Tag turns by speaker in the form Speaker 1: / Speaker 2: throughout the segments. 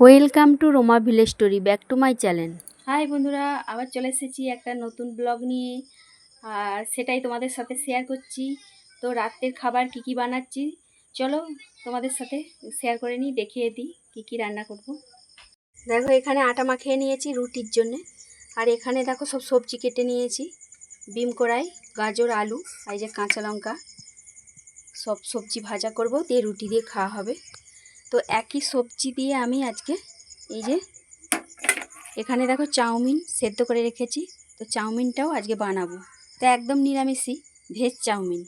Speaker 1: Welcome to Roma village story back to my channel
Speaker 2: hi বন্ধুরা, আবার চলে এসেছি একটা নতুন ব্লগ নিয়ে। আর সেটাই তোমাদের সাথে শেয়ার করছি। তো রাতের খাবার কি কি বানাচ্ছি? চলো তোমাদের সাথে শেয়ার করে নিই, দেখিয়ে দিই কী কী রান্না করব। দেখো, এখানে আটা মাখিয়ে নিয়েছি রুটির জন্যে। আর এখানে দেখো সব সবজি কেটে নিয়েছি। বিম কড়াই, গাজর, আলু, আর এই যে কাঁচা লঙ্কা। সব সবজি ভাজা করব, দিয়ে রুটি দিয়ে খাওয়া হবে। তো একই সবজি দিয়ে আমি আজকে এই যে এখানে দেখো চাউমিন সেদ্ধ করে রেখেছি। তো চাউমিনটাও আজকে বানাবো। তো একদম নিরামিষই, ভেজ চাউমিন।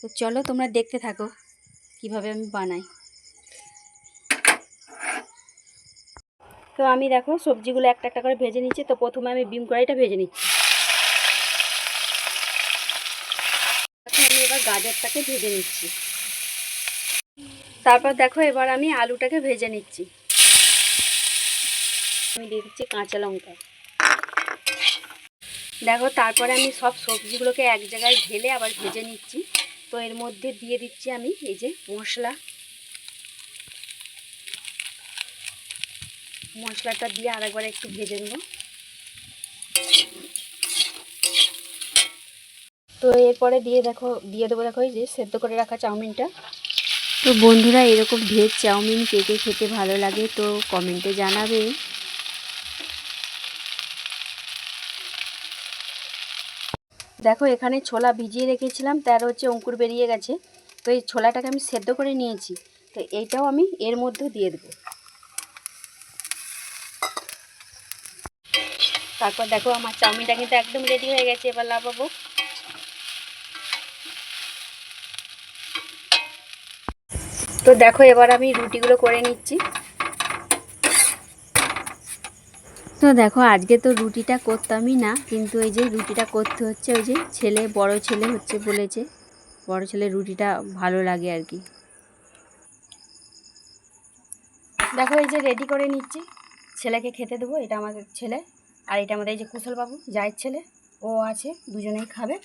Speaker 2: তো চলো তোমরা দেখতে থাকো কীভাবে আমি বানাই। তো আমি দেখো সবজিগুলো একটা একটা করে ভেজে নিচ্ছি। তো প্রথমে আমি বিম কড়াইটা ভেজে নিচ্ছি। আমি এবার গাজরটাকে ভেজে নিচ্ছি। তারপর দেখো এবার আমি আলুটাকে ভেজে নিচ্ছি। আমি দিয়ে দিচ্ছি কাঁচা লঙ্কা। দেখো তারপরে আমি সব সবজিগুলোকে এক জায়গায় ঢেলে আবার ভেজে নিচ্ছি। তো এর মধ্যে দিয়ে দিচ্ছি আমি এই যে মশলা। মশলাটা দিয়ে আরেকবার একটু ভেজে নেব। তো এরপরে দিয়ে দেখো, দিয়ে দেবো দেখো এই যে সেদ্ধ করে রাখা চাউমিনটা।
Speaker 1: তো বন্ধুরা, এরকম ভেজ চাউমিন কে কে খেতে ভালো লাগে তো কমেন্টে জানাবে।
Speaker 2: দেখো, এখানে ছোলা ভিজিয়ে রেখেছিলাম, তার হচ্ছে অঙ্কুর বেরিয়ে গেছে। তো এই ছোলাটাকে আমি সেদ্ধ করে নিয়েছি। তো এইটাও আমি এর মধ্যে দিয়ে দেবো। তারপর দেখো, আমার চাউমিনটা কিন্তু একদম রেডি হয়ে গেছে, এবার লাভাবো তো দেখো, এবার আমি রুটিগুলো করে নিচ্ছি।
Speaker 1: তো দেখো, আজকে তো রুটিটা করতামই না, কিন্তু এই যে রুটিটা করতে হচ্ছে, ওই যে ছেলে, বড় ছেলে হচ্ছে বলেছে। বড় ছেলে রুটিটা ভালো লাগে আর কি।
Speaker 2: দেখো, এই যে রেডি করে নিচ্ছি। ছেলেকে খেতে দেবো, এটা আমাদের ছেলে। আর এটা আমাদের এই যে কুশলবাবু, জায়ের ছেলে। ও আছে, দুজনেই খাবে।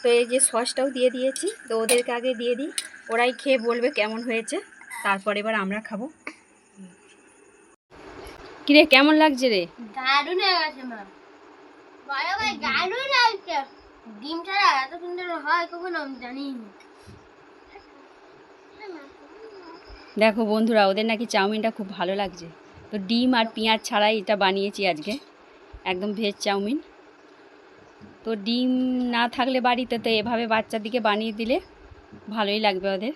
Speaker 2: তো এই যে সসটাও দিয়ে দিয়েছি তো ওদেরকে আগে দিয়ে দিই। ওরাই খেয়ে বলবে কেমন হয়েছে তারপর এবার আমরা খাব। কিরে কেমন লাগছে রে?
Speaker 3: দারুণ হয়ে গেছে মা। বড় ভাই দারুণ লাগছে। ডিম ছাড়া এত সুন্দর হয় কখনো আমি জানিনি।
Speaker 2: দেখো বন্ধুরা ওদের নাকি চাউমিনটা খুব ভালো লাগছে। তো ডিম আর পেঁয়াজ ছাড়াই এটা বানিয়েছি আজকে। একদম ভেজ চাউমিন। তো ডিম না থাকলে বাড়িতে তো এভাবে বাচ্চাদিকে বানিয়ে দিলে ভালোই লাগবে ওদের।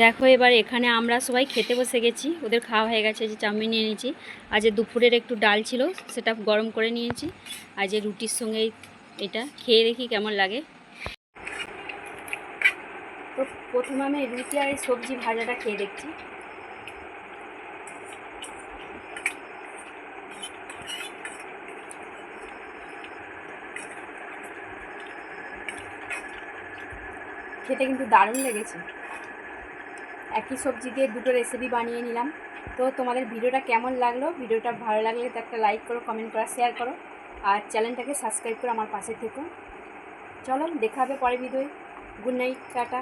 Speaker 2: দেখো এবার এখানে আমরা সবাই খেতে বসে গেছি। ওদের খাওয়া হয়ে গেছে যে চাউমিন নিয়ে নিয়েছি। আর যে দুপুরের একটু ডাল ছিল, সেটা গরম করে নিয়েছি। আর যে রুটির সঙ্গে এটা খেয়ে দেখি কেমন লাগে। তো প্রথমে আমি রুটি আর এই সবজি ভাজাটা খেয়ে দেখছি। খেতে কিন্তু দারুণ লেগেছে। একই সবজি দিয়ে দুটো রেসিপি বানিয়ে নিলাম। তো তোমাদের ভিডিওটা কেমন লাগল? ভিডিওটা ভালো লাগলে তো একটা লাইক করো কমেন্ট করো শেয়ার করো। আর চ্যানেলটাকে সাবস্ক্রাইব করে আমার পাশে থেকো। চলো, দেখা হবে পরে ভিডিওয় গুড নাইট টাটা।